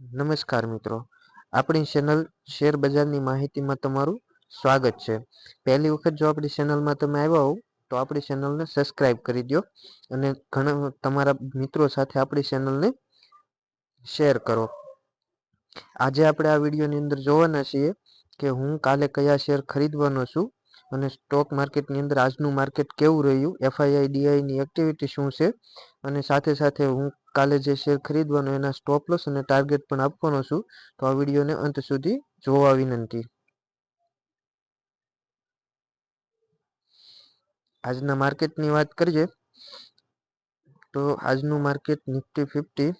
નમસ્કાર મિત્રો. આપણી ચેનલ શેર બજારની માહિતીમાં તમારું સ્વાગત છે. પહેલી વખત જો આપણી ચેનલમાં તમે આવ્યા હો તો આપણી ચેનલને સબસ્ક્રાઇબ કરી દો અને ઘણા તમારા મિત્રો સાથે આપણી ચેનલને શેર કરો. આજે આપણે આ વિડીયોની અંદર જોવાના છીએ કે હું કાલે કયા શેર ખરીદવાનો છું અને સ્ટોક માર્કેટની અંદર આજનું માર્કેટ કેવું રહ્યું, એફઆઈઆઈ ડીઆઈની એક્ટિવિટી શું છે અને સાથે સાથે હું કાલે જે શેર ખરીદવાનો એના સ્ટોપ લોસ અને ટાર્ગેટ પણ આપવાનો છું, તો આ વિડીયોને અંત સુધી જોવા વિનંતી. આજના માર્કેટની વાત કરીએ, તો આજનું માર્કેટ નિફ્ટી ફિફ્ટી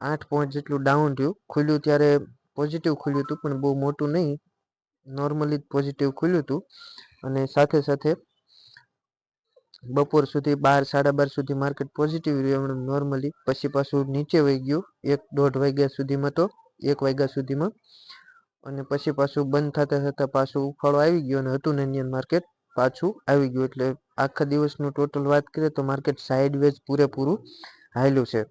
આઠ પોઈન્ટ જેટલું ડાઉન થયું. ખુલ્યું ત્યારે પોઝિટિવ ખુલ્યું હતું, પણ બહુ મોટું નહીં. નોર્મલી પોઝિટિવ ખુલ્યું હતું. અને સાથે સાથે બપોર સુધી બાર, સાડા બાર સુધી માર્કેટ પોઝિટિવ રહ્યું નોર્મલી પછી પાછું નીચે વહી ગયું. એક દોઢ વાગ્યા સુધીમાં તો, એક વાગ્યા સુધીમાં. અને પછી પાછું બંધ થતા થતા પાછું ઉફાળો આવી ગયો અને હતું ને ઇન્ડિયન માર્કેટ પાછું આવી ગયું એટલે આખા દિવસનું ટોટલ વાત કરીએ તો માર્કેટ સાઇડવેઝ પૂરેપૂરું હાયલું છે.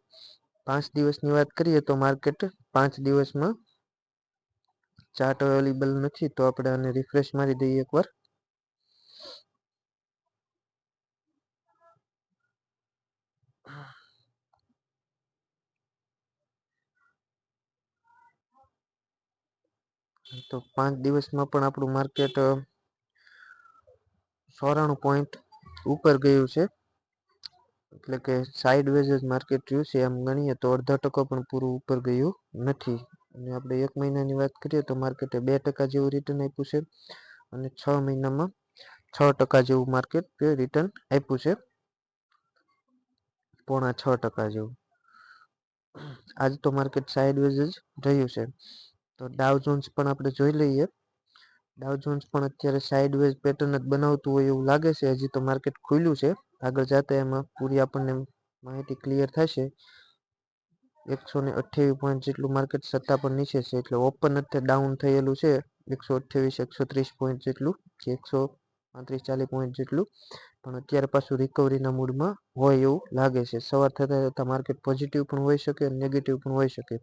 પાંચ દિવસની વાત કરીએ તો માર્કેટ પાંચ દિવસમાં ચાર્ટ અવેલેબલ નથી તો આપણે આને રિફ્રેશ મારી દઈએ એકવાર. તો પાંચ દિવસમાં પણ આપણું માર્કેટ ચોરાણું પોઈન્ટ ઉપર ગયું છે. એટલે કે સાઇડવેઝ જ માર્કેટ રહ્યું છે, એમ ગણીએ તો અડધા ટકા પણ પૂરું ઉપર ગયું નથી. અને આપણે એક મહિનાની વાત કરીએ તો માર્કેટે બે ટકા જેવું રિટર્ન આપ્યું છે અને છ મહિનામાં છ ટકા જેવું માર્કેટ રિટર્ન આપ્યું છે. પોણા છ ટકા જેવું. આજ તો માર્કેટ સાઇડવેઝ જ રહ્યું છે. તો ડાવ જોન્સ પણ આપણે જોઈ લઈએ. ડાવ જોન્સ પણ અત્યારે સાઇડવેઝ પેટર્ન જ બનાવતું હોય એવું લાગે છે. હજી તો માર્કેટ ખુલ્યું છે. આગળ જતા એમાં પૂરી આપણને માહિતી ક્લિયર થશે. એકસો ને અઠ્યાવીસ પોઈન્ટ જેટલું માર્કેટ સત્તા પર નીચે છે. એટલે ઓપન અત્યારે ડાઉન થયેલું છે. એકસો અઠ્યાવીસ, એકસો ત્રીસ પોઈન્ટ જેટલું કે એકસો પાંત્રીસ ચાલીસ પોઈન્ટ જેટલું. પણ અત્યારે પાછું રિકવરીના મૂડમાં હોય એવું લાગે છે. સવાર થતાં થતાં માર્કેટ પોઝિટિવ પણ હોઈ શકે અને નેગેટિવ પણ હોઈ શકે.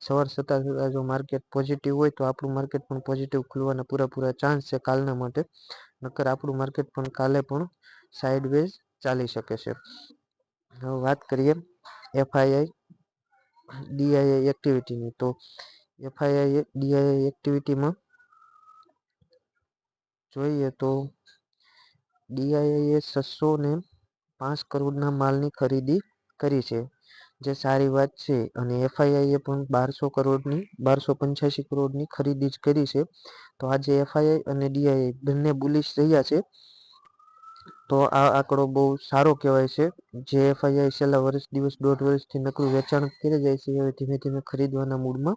સવાર થતાં થતાં જો માર્કેટ પોઝિટિવ હોય તો આપણું માર્કેટ પણ પોઝિટિવ ખુલવાના પૂરેપૂરા ચાન્સ છે કાલના માટે. નકર આપણું માર્કેટ પણ કાલે પણ સાઇડવેઝ ચાલી શકે છે. હવે વાત કરીએ એફઆઈઆઈ ડીઆઈઆઈ એક્ટિવિટીની તો એફઆઈઆઈ ડીઆઈઆઈ એક્ટિવિટીમાં જોઈએ તો ડીઆઈઆઈએ છસો ને પાંચ કરોડના માલની ખરીદી કરી છે. જે સારી વાત છે અને એફઆઈઆઈએ પણ બારસો કરોડની, બારસો પંચ્યાસી કરોડની ખરીદી જ કરી છે. તો આજે એફઆઈઆઈ અને ડીઆઈઆઈ બંને બુલિશ રહ્યા છે. તો આ આંકડો બહુ સારો કહેવાય છે. જે એફઆઈઆઈ છેલ્લા વર્ષ, દિવસ, દોઢ વર્ષથી નકરું વેચાણ કરી જાય છે, હવે ધીમે ધીમે ખરીદવાના મૂડમાં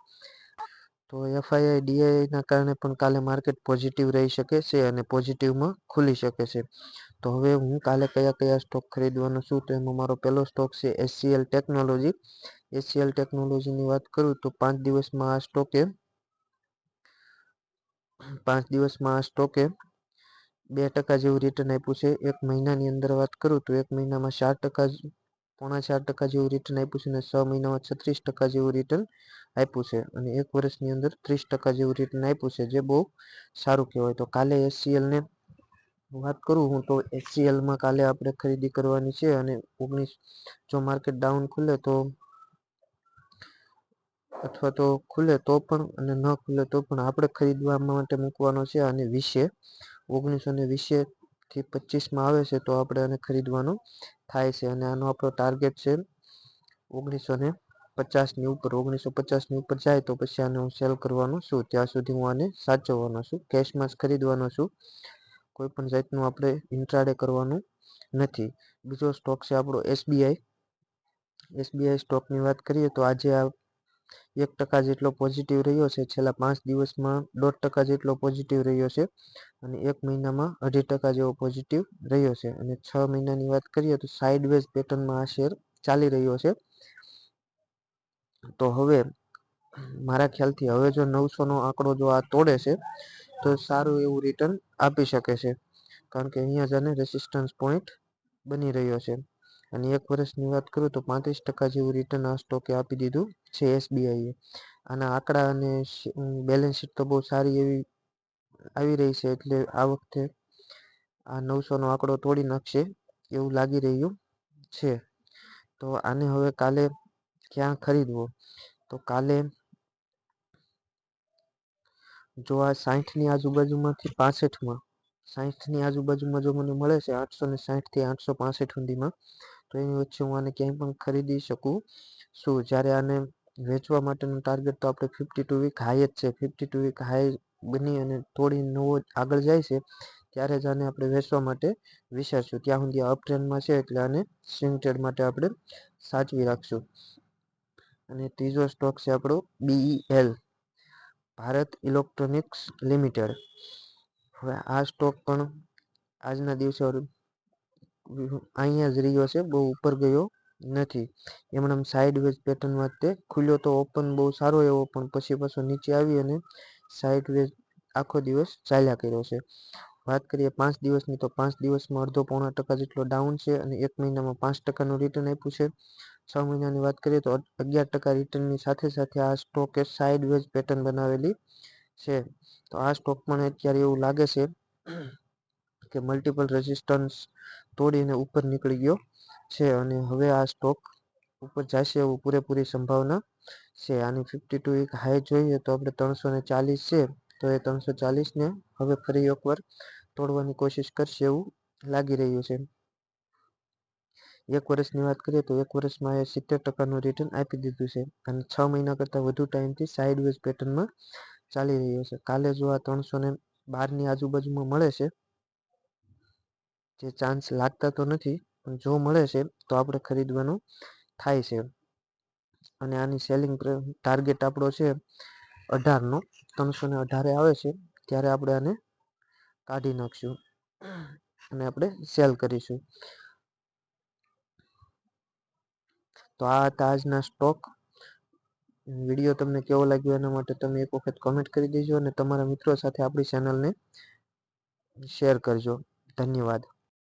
તો એફઆઈઆઈ ડીઆઈના કારણે પણ કાલે માર્કેટ પોઝિટિવ રહી શકે છે અને પોઝિટિવમાં ખુલી શકે છે. તો હવે હું કાલે કયા કયા સ્ટોક ખરીદવાનો છું તો એમાં મારો પહેલો સ્ટોક છે એસસીએલ ટેકનોલોજી એસસીએલ ટેકનોલોજીની વાત કરું તો પાંચ દિવસમાં આ સ્ટોકે પાંચ દિવસમાં આ સ્ટોકે બે ટકા જેવું રિટર્ન આપ્યું છે. એક મહિનાની અંદર વાત કરું તો એક મહિનામાં ચાર ટકા પોણા ચાર ટકા જેવું રિટર્ન આપ્યું છે અને છ મહિનામાં છત્રીસ ટકા જેવું રિટર્ન આપ્યું છે. અને એક વર્ષની અંદર ત્રીસ ટકા જેવું રિટર્ન આપ્યું છે, જે બહુ સારું કહેવાય. તો કાલે એસસીએલને વાત કરું હું તો એસસીએલમાં કાલે આપણે ખરીદી કરવાની છે અને ઓગણીસ જો માર્કેટ ડાઉન ખુલે તો અથવા તો ખુલે તો પણ અને ન ખુલે તો પણ આપણે ખરીદવા માટે મૂકવાનો છે અને વીસે, ઓગણીસો ને વીસે થી પચીસમાં આવે છે તો આપણે આને ખરીદવાનું થાય છે અને આનો આપણો ટાર્ગેટ છે ઓગણીસો ને પચાસની ઉપર. ઓગણીસો પચાસની ઉપર જાય તો પછી આને હું સેલ કરવાનો છું. ત્યાં સુધી હું આને સાચવવાનો છું. કેશમાં જ ખરીદવાનો છું. કોઈ પણ જાતનું આપણે ઇન્ટ્રાડે કરવાનું નથી. બીજો સ્ટોક છે આપણો એસબીઆઈ એસબીઆઈ સ્ટોકની વાત કરીએ તો આજે આ એક ટકા જેટલો પોઝિટિવ રહ્યો છે. છેલ્લા પાંચ દિવસમાં દોઢ ટકા જેટલો પોઝિટિવ રહ્યો છે અને એક મહિનામાં અઢી ટકા જેવો પોઝિટિવ રહ્યો છે. અને છ મહિનાની વાત કરીએ તો સાઇડવેઝ પેટર્નમાં આ શેર ચાલી રહ્યો છે. તો હવે મારા ખ્યાલથી હવે જો નવસોનો આંકડો જો આ તોડે છે તો સારું એવું રિટર્ન આપી શકે છે. કારણ કે અહીંયા જ આને રેસિસ્ટન્સ પોઈન્ટ બની રહ્યો છે. અને એક વર્ષની વાત કરું તો પાંત્રીસ ટકા જેવું રિટર્ન આ સ્ટોકે આપી દીધું છે એસબીઆઈએ આના આંકડા અને બેલેન્સ શીટ તો બહુ સારી એવી આવી રહી છે એટલે આ વખતે આ નવસોનો આંકડો તોડી નાખશે એવું લાગી રહ્યું છે. તો આને હવે કાલે ક્યાં ખરીદવો? તો કાલે જો આ સાહીઠની આજુબાજુમાંથી પાસઠમાં સાહીઠની આજુબાજુમાં જો મને મળે છે આઠસો ને સાહીઠથી આઠસો પાસઠ સુધીમાં તો એની વચ્ચે હું આને ક્યાંય પણ ખરીદી શકું. શું જ્યારે આને વેચવા માટેનું ટાર્ગેટ તો આપણે ફિફ્ટી ટુ વીક હાઈ જ છે. ફિફ્ટી ટુ વીક હાઈ બની અને થોડી નવો આગળ જાય છે, ત્યારે જ આને આપણે વેચવા માટે વિચારશું. ત્યાં સુધી અપ ટ્રેન્ડમાં છે એટલે આને સ્વિંગ ટ્રેડ માટે આપણે સાચવી રાખશું. અને ત્રીજો સ્ટોક છે આપણો બીઈએલ ભારત ઇલેક્ટ્રોનિક્સ લિમિટેડ હવે આ સ્ટોક પણ આજના દિવસે અહીંયા જ રહ્યો છે, બહુ ઉપર ગયો નથી. એમણે સાઈડ વેજ પેટર્નમાં તે ખુલ્યો તો ઓપન બહુ સારો એવો, પણ પછી પાછો નીચે આવી અને સાઈડ વેજ આખો દિવસ ચાલ્યા કર્યો છે. વાત કરીએ પાંચ દિવસની, તો પાંચ દિવસમાં અડધો પોણા ટકા જેટલો ડાઉન છે અને એક મહિનામાં પાંચ ટકાનું રિટર્ન આપ્યું છે. છ મહિનાની વાત કરીએ તો અગિયાર ટકા રિટર્નની સાથે સાથે આ સ્ટોકે સાઈડ વેજ પેટર્ન બનાવેલી છે. તો આ સ્ટોક પણ અત્યારે એવું લાગે છે કે મલ્ટિપલ રેઝિસ્ટન્સ તોડીને ઉપર નીકળી ગયો છે અને હવે આ સ્ટોક ઉપર જશે એવું પૂરેપૂરી સંભાવના છે. આની ફિફ્ટી ટુ એક હાઈ જોઈએ તો આપણે ત્રણસો ને ચાલીસ છે, તો એ ત્રણસો ચાલીસને હવે ફરી એકવાર તોડવાની કોશિશ કરશે એવું લાગી રહ્યું છે. એક વર્ષની વાત કરીએ તો એક વર્ષમાં એ સિત્તેર ટકાનું રિટર્ન આપી દીધું છે અને છ મહિના કરતાં વધુ ટાઈમથી સાઇડવેઝ પેટર્નમાં ચાલી રહ્યો છે. કાલે જો આ ત્રણસો ને બારની આજુબાજુમાં મળે છે જે ચાન્સ લાગતા તો નથી, પણ જો મળે છે, તો આપણે ખરીદવાનું થાય છે. અને આની સેલિંગ ટાર્ગેટ આપણો છે અઢારનો, ત્રણસો ને અઢારે આવે છે, ત્યારે આપણે આને કાઢી નાખશું અને આપણે સેલ કરીશું. તો આ હતા આજના સ્ટોક વીડિયો તમને કેવો લાગ્યો એના માટે તમે એક વખત કોમેન્ટ કરી દેજો અને તમારા મિત્રો સાથે આપણી ચેનલને શેર કરજો. ધન્યવાદ.